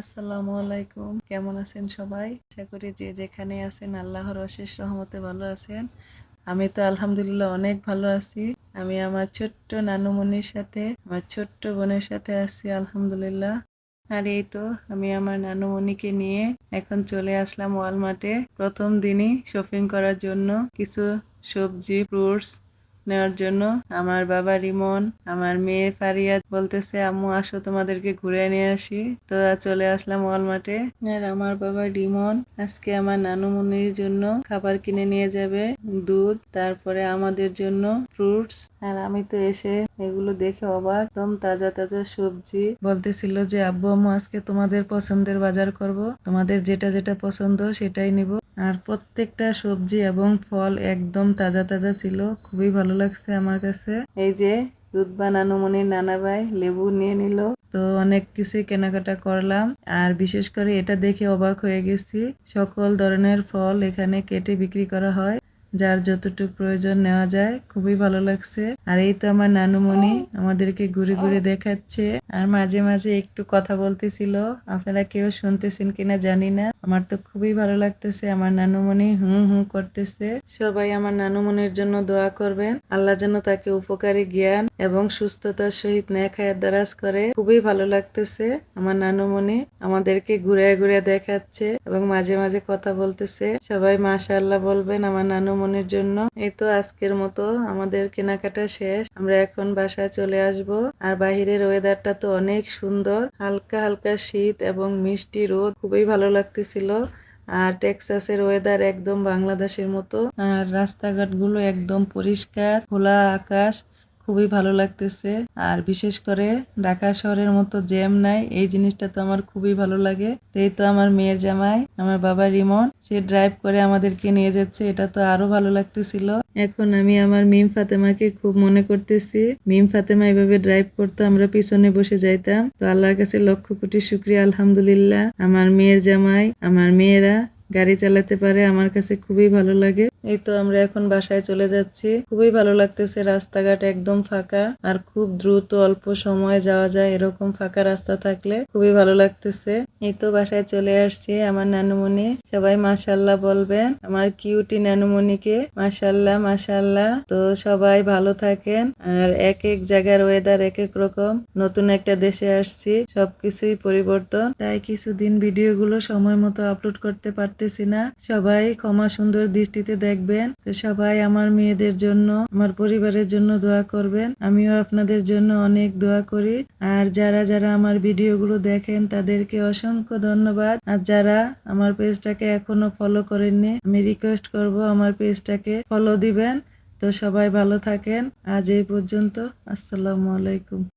আসসালামু আলাইকুম। কেমন আছেন সবাই? আশা করি যে যেখানে আছেন, আল্লাহর অশেষ রহমতে ভালো আছেন। আমি তো আলহামদুলিল্লাহ অনেক ভালো আছি। আমি আমার ছোট্ট নানুমনির সাথে, আমার ছোট্ট বোনের সাথে আছি, আলহামদুলিল্লাহ। আর এই তো, আমি আমার নানুমণিকে নিয়ে এখন চলে আসলাম ওয়ালমার্টে। প্রথম দিনই শপিং করার জন্য কিছু সবজি ফ্রুটস নেওয়ার জন্য। আমার বাবা রিমন, আমার মেয়ে ফারিয়া বলতেছে, আম্মু, আসো, তোমাদেরকে ঘুরে নিয়ে আসি। তো চলে আসলাম ওয়ালমার্টে। আর আমার বাবা রিমন আজকে আমার নানুমনির জন্য খাবার কিনে নিয়ে যাবে, দুধ, তারপরে আমাদের জন্য ফ্রুটস। আর আমি তো এসে এগুলো দেখে অবাক, একদম তাজা তাজা সবজি। বলতেছিল যে, আব্বু, আম্মু, আজকে তোমাদের পছন্দের বাজার করব। তোমাদের যেটা যেটা পছন্দ সেটাই নিব। আর প্রত্যেকটা সবজি এবং ফল একদম তাজা তাজা ছিল। খুবই ভালো লাগছে আমার কাছে। এই যে মনে নানা ভাই লেবু নিয়ে নিল। তো অনেক কিছুই কেনাকাটা করলাম। আর বিশেষ করে এটা দেখে অবাক হয়ে গেছি। সকল ধরনের ফল এখানে কেটে বিক্রি করা হয়। যার যতটুকু প্রয়োজন নেওয়া যায়, খুবই ভালো লাগছে। আর এই তো আমার নানুমণি আমাদেরকে ঘুরে ঘুরে দেখাচ্ছে। আর মাঝে মাঝে একটু কথা বলতেছিল। আপনারা কেউ শুনতেছেন কিনা জানি না। আমার তো খুবই ভালো লাগতেছে। আমার নানুমণি হুঁ হুঁ করতেছে। সবাই আমার নানুমণির জন্য দোয়া করবেন। আল্লাহ যেন তাকে উপকারী জ্ঞান এবং সুস্থতার সহিত হায়াত দারাজ করে। খুবই ভালো লাগতেছে আমার নানুমণি আমাদেরকে ঘুরে ঘুরে দেখাচ্ছে এবং মাঝে মাঝে কথা বলতেছে। সবাই মাশাআল্লাহ বলবেন আমার নানুমণির জন্য। এই তো আজকের মতো। আমাদের কেনাকাটা শেষ। আমরা এখন বাসায় চলে আসব। আর বাহিরের ওয়েদারটা তো অনেক সুন্দর। হালকা হালকা শীত এবং মিষ্টি রোদ। খুবই ভালো লাগতেছিল। আর টেক্সাসের ওয়েদার একদম বাংলাদেশের মতো। আর রাস্তাঘাটগুলো একদম পরিষ্কার, খোলা আকাশ। খুবই ভালো লাগতেছে। আর বিশেষ করে ঢাকা শহরের মতো জ্যাম নাই, এই জিনিসটা তো আমার খুবই ভালো লাগে। তো এই তো আমার মেয়ের জামাই, আমার বাবা রিমন, সে ড্রাইভ করে আমাদেরকে নিয়ে যাচ্ছে, এটা তো আরও ভালো লাগতেছিল। এখন আমি আমার মিম ফাতেমাকে খুব মনে করতেছি। মিম ফাতেমা এভাবে ড্রাইভ করতো, আমরা পিছনে বসে যাইতাম। তো আল্লাহর কাছে লক্ষ কোটি শুক্রিয়া, আলহামদুলিল্লাহ। আমার মেয়ের জামাই, আমার মেয়েরা গাড়ি চালাতে পারে, আমার কাছে খুবই ভালো লাগে। এই তো আমরা এখন বাসায় চলে যাচ্ছি। খুবই ভালো লাগতেছে, রাস্তাঘাট একদম ফাঁকা আর খুব দ্রুত অল্প সময়ে যাওয়া যায় এরকম ফাঁকা রাস্তা থাকলে। খুবই ভালো লাগতেছে। এই তো বাসায় চলে আসছি আমার নানুমণি। সবাই মাসাল্লাহ বলবেন, আমার কিউটি নানুমণিকে। মাসাল্লাহ মাসাল্লাহ তো সবাই ভালো থাকেন আর এক এক জায়গার ওয়েদার এক এক রকম। নতুন একটা দেশে আসছি, সবকিছুই পরিবর্তন। তাই কিছুদিন ভিডিওগুলো সময় মতো আপলোড করতে পারতেছি না। সবাই ক্ষমা সুন্দর দৃষ্টিতে দেখবেন। তো সবাই আমার মেয়েদের জন্য, আমার পরিবারের জন্য দোয়া করবেন। আমিও আপনাদের জন্য অনেক দোয়া করি। আর যারা যারা আমার ভিডিওগুলো দেখেন, তাদেরকে অসংখ্য ধন্যবাদ। আর যারা আমার পেজটাকে এখনও ফলো করেননি, আমি রিকোয়েস্ট করব আমার পেজটাকে ফলো দিবেন। তো সবাই ভালো থাকেন। আজ এই পর্যন্ত, আসসালামু আলাইকুম।